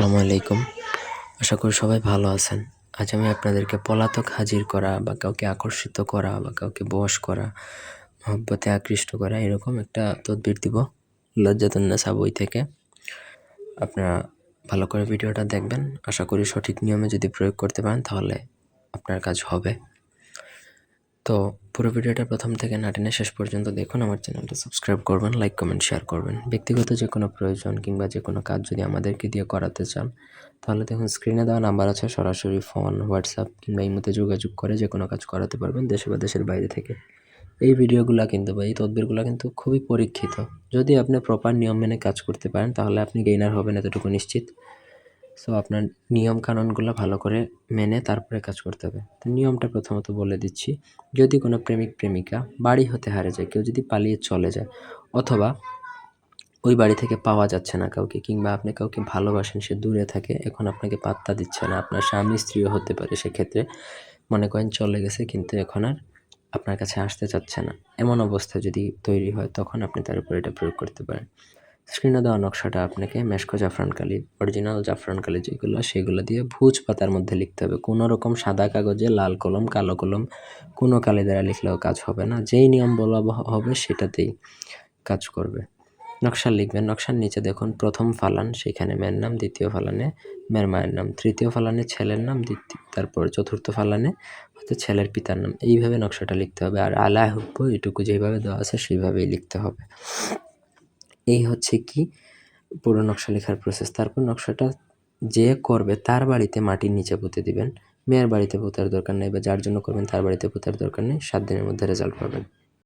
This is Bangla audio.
আসসালামু আলাইকুম। আশা করি সবাই ভালো আছেন। আজ আমি আপনাদেরকে পলাতক হাজির করা বা কাউকে আকর্ষিত করা বা কাউকে বশ করা, মহব্বতে আকৃষ্ট করা এরকম একটা তদবির দিব লজ্জাতুন্নেসা বই থেকে। আপনারা ভালো করে ভিডিওটা দেখবেন। আশা করি সঠিক নিয়মে যদি প্রয়োগ করতে পারেন তাহলে আপনার কাজ হবে। তো পুরো ভিডিওটা প্রথম থেকে না টেনে শেষ পর্যন্ত দেখুন, আমার চ্যানেলটা সাবস্ক্রাইব করবেন লাইক কমেন্ট শেয়ার করবেন। ব্যক্তিগত যে কোনো প্রয়োজন কিংবা যে কোনো কাজ যদি আমাদেরকে দিয়ে করাতে চান, তাহলে দেখুন স্ক্রিনে দেওয়া নাম্বার আছে, সরাসরি ফোন হোয়াটসঅ্যাপ কিংবা এই মধ্যে যোগাযোগ করে যে কোনো কাজ করাতে পারবেন দেশে বা দেশের বাইরে থেকে। এই ভিডিওগুলো কিন্তু বা এই তদবিরগুলো কিন্তু খুবই পরীক্ষিত। যদি আপনি প্রপার নিয়ম মেনে কাজ করতে পারেন, তাহলে আপনি গেইনার হবেন এতটুকু নিশ্চিত। সো আপনার নিয়ম কানুনগুলো ভালো করে মেনে তারপরে কাজ করতে হবে। তো নিয়মটা প্রথমত বলে দিচ্ছি, যদি কোনো প্রেমিক, প্রেমিকা বাড়ি হতে হারে যায়, কেউ যদি পালিয়ে চলে যায়, অথবা ওই বাড়ি থেকে পাওয়া যাচ্ছে না কাউকে, কিংবা আপনি কাউকে ভালোবাসেন, সে দূরে থাকে, এখন আপনাকে পাত্তা দিচ্ছে না, আপনার স্বামী স্ত্রীও হতে পারে, সেক্ষেত্রে মনে করেন চলে গেছে, কিন্তু এখন আর আপনার কাছে আসতে চাচ্ছে না। এমন অবস্থা যদি তৈরি হয়, তখন আপনি তার উপর এটা প্রয়োগ করতে পারেন। স্ক্রিনে দেওয়া নকশাটা আপনাকে মেশকো জাফরান কালি অরিজিনাল জাফরান কালি যেগুলো, সেগুলো দিয়ে ভুজ পাতার মধ্যে লিখতে হবে। কোনো রকম সাদা কাগজে, লাল কলম, কালো কলম, কোনো কালি দ্বারা লিখলেও কাজ হবে না। যেই নিয়ম বলা হবে সেটাতেই কাজ করবে। নকশা লিখবেন, নকশার নিচে দেখুন প্রথম ফালান, সেখানে মেয়ের নাম, দ্বিতীয় ফালানে মেয়ের মায়ের নাম, তৃতীয় ফালানে ছেলের নাম দ্বিতীয় তারপর চতুর্থ ফালানে হয়তো ছেলের পিতার নাম। এইভাবে নকশাটা লিখতে হবে। আর আলা এটুকু যেভাবে দেওয়া আছে, সেইভাবেই লিখতে হবে। এই হচ্ছে কি? পুরো নকশা লেখার প্রসেস তারপর নকশাটা যে করবে তার বাড়িতে মাটির নিচে পুঁতে দিবেন। মেয়ের বাড়িতে পোতার দরকার নেই বা যার জন্য করবেন তার বাড়িতে পোতার দরকার নেই। সাত দিনের মধ্যে রেজাল্ট পাবেন।